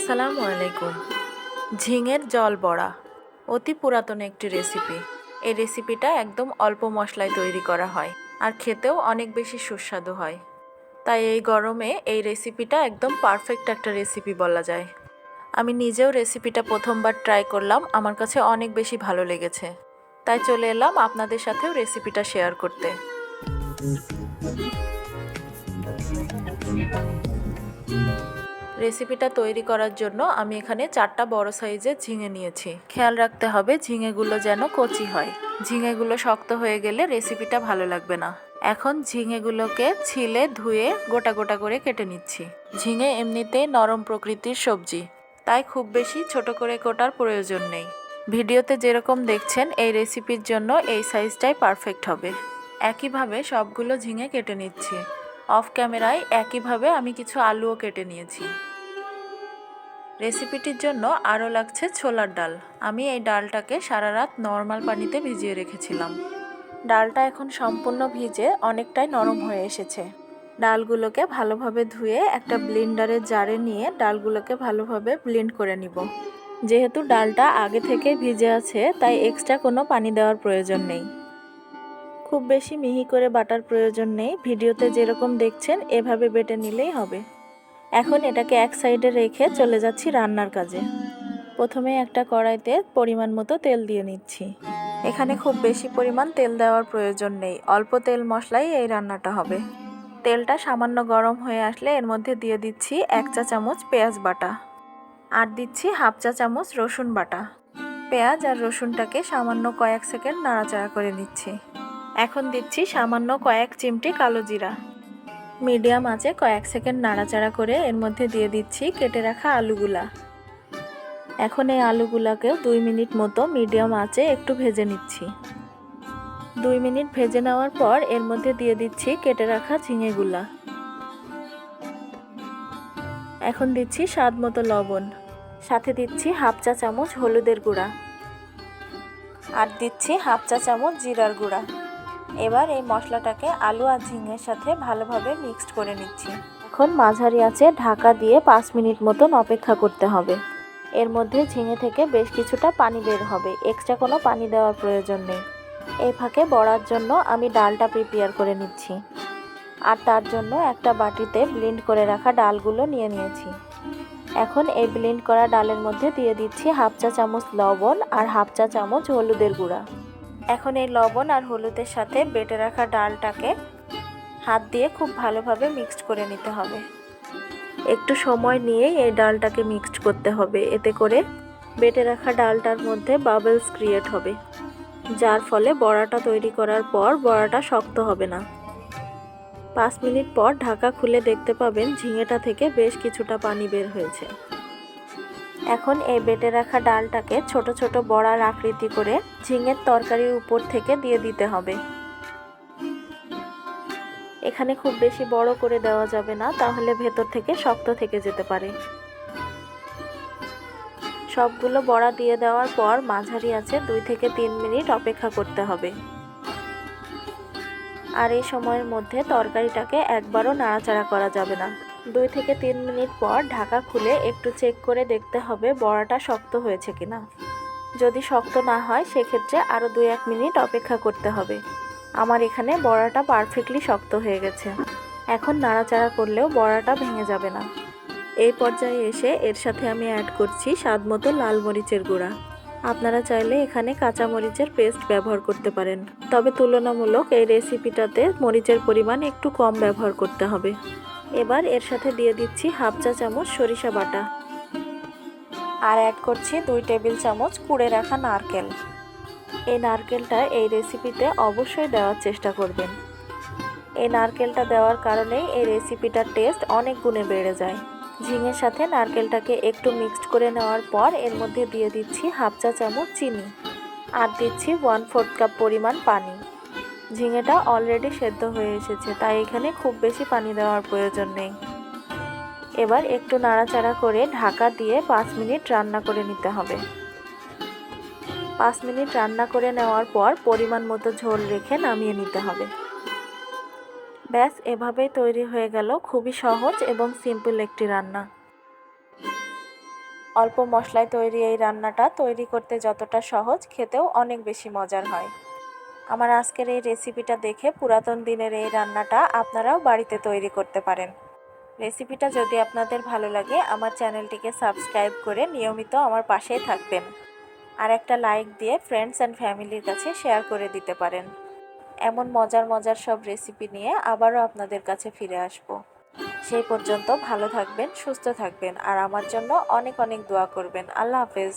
আসসালামু আলাইকুম। ঝিঙের জল বড়া, অতি পুরাতন একটি রেসিপি। এই রেসিপিটা একদম অল্প মশলায় তৈরি করা হয় আর খেতেও অনেক বেশি সুস্বাদু হয়। তাই এই গরমে এই রেসিপিটা একদম পারফেক্ট একটা রেসিপি বলা যায়। আমি নিজেও রেসিপিটা প্রথমবার ট্রাই করলাম, আমার কাছে অনেক বেশি ভালো লেগেছে। তাই চলে এলাম আপনাদের সাথেও রেসিপিটা শেয়ার করতে। রেসিপিটা তৈরি করার জন্য আমি এখানে চারটা বড় সাইজের ঝিঙে নিয়েছি। খেয়াল রাখতে হবে ঝিঙেগুলো যেন কচি হয়। ঝিঙেগুলো শক্ত হয়ে গেলে রেসিপিটা ভালো লাগবে না। এখন ঝিঙেগুলোকে ছিলে ধুয়ে গোটা গোটা করে কেটে নিচ্ছি। ঝিঙে এমনিতেই নরম প্রকৃতির সবজি, তাই খুব বেশি ছোট করে কোটার প্রয়োজন নেই। ভিডিওতে যেরকম দেখছেন, এই রেসিপির জন্য এই সাইজটাই পারফেক্ট হবে। একইভাবে সবগুলো ঝিঙে কেটে নিচ্ছি। অফ ক্যামেরায় একইভাবে আমি কিছু আলুও কেটে নিয়েছি। রেসিপিটির জন্য আরও লাগছে ছোলার ডাল। আমি এই ডালটাকে সারা রাত নর্মাল পানিতে ভিজিয়ে রেখেছিলাম। ডালটা এখন সম্পূর্ণ ভিজে অনেকটাই নরম হয়ে এসেছে। ডালগুলোকে ভালোভাবে ধুয়ে একটা ব্লেন্ডারের জারে নিয়ে ডালগুলোকে ভালোভাবে ব্লেন্ড করে নিব। যেহেতু ডালটা আগে থেকে ভিজে আছে, তাই এক্সট্রা কোনো পানি দেওয়ার প্রয়োজন নেই। খুব বেশি মিহি করে বাটার প্রয়োজন নেই। ভিডিওতে যেরকম দেখছেন, এভাবে বেটে নিলেই হবে। এখন এটাকে এক সাইডে রেখে চলে যাচ্ছি রান্নার কাজে। প্রথমে একটা কড়াইতে পরিমাণ মতো তেল দিয়ে নিচ্ছি। এখানে খুব বেশি পরিমাণ তেল দেওয়ার প্রয়োজন নেই, অল্প তেল মশলাই এই রান্নাটা হবে। তেলটা সামান্য গরম হয়ে আসলে এর মধ্যে দিয়ে দিচ্ছি এক চা চামচ পেঁয়াজ বাটা আর দিচ্ছি হাফ চা চামচ রসুন বাটা। পেঁয়াজ আর রসুনটাকে সামান্য কয়েক সেকেন্ড নাড়াচাড়া করে নিচ্ছি। এখন দিচ্ছি সামান্য কয়েক চিমটি কালো জিরা। মিডিয়াম আঁচে কয়েক সেকেন্ড নাড়াচাড়া করে এর মধ্যে দিয়ে দিচ্ছি কেটে রাখা আলুগুলা। এখন এই আলুগুলাকেও দুই মিনিট মতো মিডিয়াম আঁচে একটু ভেজে নিচ্ছি। দুই মিনিট ভেজে নেওয়ার পর এর মধ্যে দিয়ে দিচ্ছি কেটে রাখা ঝিঙেগুলা এখন দিচ্ছি স্বাদ মতো লবণ। সাথে দিচ্ছি হাফ চা চামচ হলুদের গুঁড়া। আর দিচ্ছি হাফ চা চামচ জিরার গুঁড়া। এবার এই মশলাটাকে আলু আর ঝিঙের সাথে ভালোভাবে মিক্সড করে নিচ্ছি। এখন মাঝারি আছে ঢাকা দিয়ে পাঁচ মিনিট মতন অপেক্ষা করতে হবে। এর মধ্যে ঝিঙে থেকে বেশ কিছুটা পানি বের হবে। এক্সট্রা কোনো পানি দেওয়ার প্রয়োজন নেই। এই ফাঁকে বড়ার জন্য আমি ডালটা প্রিপেয়ার করে নিচ্ছি। আর তার জন্য একটা বাটিতে ব্লেন্ড করে রাখা ডালগুলো নিয়ে নিয়েছি। এখন এই ব্লেন্ড করা ডালের মধ্যে দিয়ে দিচ্ছি হাফ চা চামচ লবণ আর হাফ চা চামচ হলুদের গুঁড়া। এখন এই লবণ আর হলুদের সাথে বেটে রাখা ডালটাকে হাত দিয়ে খুব ভালোভাবে মিক্সড করে নিতে হবে। একটু সময় নিয়ে এই ডালটাকে মিক্সড করতে হবে। এতে করে বেটে রাখা ডালটার মধ্যে বাবলস ক্রিয়েট হবে, যার ফলে বড়াটা তৈরি করার পর বড়াটা শক্ত হবে না। পাঁচ মিনিট পর ঢাকা খুলে দেখতে পাবেন ঝিঙেটা থেকে বেশ কিছুটা পানি বের হয়েছে। এখন এই বেটে রাখা ডালটাকে ছোট ছোট বড়ার আকৃতি করে ঝিঙের তরকারির উপর থেকে দিয়ে দিতে হবে। এখানে খুব বেশি বড় করে দেওয়া যাবে না, তাহলে ভেতর থেকে শক্ত থেকে যেতে পারে। সবগুলো বড়া দিয়ে দেওয়ার পর মাঝারি আছে দুই থেকে তিন মিনিট অপেক্ষা করতে হবে। আর এই সময়ের মধ্যে তরকারিটাকে একবারও নাড়াচাড়া করা যাবে না। দুই থেকে তিন মিনিট পর ঢাকা খুলে একটু চেক করে দেখতে হবে বড়াটা শক্ত হয়েছে কিনা। যদি শক্ত না হয়, সেক্ষেত্রে আরও দুই এক মিনিট অপেক্ষা করতে হবে। আমার এখানে বড়াটা পারফেক্টলি শক্ত হয়ে গেছে। এখন নাড়াচাড়া করলেও বড়াটা ভেঙে যাবে না। এই পর্যায়ে এসে এর সাথে আমি অ্যাড করছি স্বাদ মতো লাল মরিচের গুঁড়া। আপনারা চাইলে এখানে কাঁচা মরিচের পেস্ট ব্যবহার করতে পারেন। তবে তুলনামূলক এই রেসিপিটাতে মরিচের পরিমাণ একটু কম ব্যবহার করতে হবে। এবার এর সাথে দিয়ে দিচ্ছি হাফ চা চামচ সরিষা বাটা। আর অ্যাড করছি দুই টেবিল চামচ কুড়ে রাখা নারকেল। এই নারকেলটা এই রেসিপিতে অবশ্যই দেওয়ার চেষ্টা করবেন। এই নারকেলটা দেওয়ার কারণেই এই রেসিপিটার টেস্ট অনেক গুণে বেড়ে যায়। ঝিঙের সাথে নারকেলটাকে একটু মিক্সড করে নেওয়ার পর এর মধ্যে দিয়ে দিচ্ছি হাফ চা চামচ চিনি। আর দিচ্ছি ওয়ান ফোর্থ কাপ পরিমাণ পানি। ঝিঙেটা অলরেডি সেদ্ধ হয়ে এসেছে, তাই এখানে খুব বেশি পানি দেওয়ার প্রয়োজন নেই। এবার একটু নাড়াচাড়া করে ঢাকা দিয়ে পাঁচ মিনিট রান্না করে নিতে হবে। পাঁচ মিনিট রান্না করে নেওয়ার পর পরিমাণ মতো ঝোল রেখে নামিয়ে নিতে হবে। ব্যাস, এভাবেই তৈরি হয়ে গেল খুবই সহজ এবং সিম্পল একটি রান্না। অল্প মশলায় তৈরি এই রান্নাটা তৈরি করতে যতটা সহজ, খেতেও অনেক বেশি মজার হয়। আমার আজকের এই রেসিপিটা দেখে পুরাতন দিনের এই রান্নাটা আপনারাও বাড়িতে তৈরি করতে পারেন। রেসিপিটা যদি আপনাদের ভালো লাগে, আমার চ্যানেলটিকে সাবস্ক্রাইব করে নিয়মিত আমার পাশেই থাকবেন। আর একটা লাইক দিয়ে ফ্রেন্ডস অ্যান্ড ফ্যামিলির কাছে শেয়ার করে দিতে পারেন। এমন মজার মজার সব রেসিপি নিয়ে আবারও আপনাদের কাছে ফিরে আসব। সেই পর্যন্ত ভালো থাকবেন, সুস্থ থাকবেন, আর আমার জন্য অনেক অনেক দোয়া করবেন। আল্লাহ হাফেজ।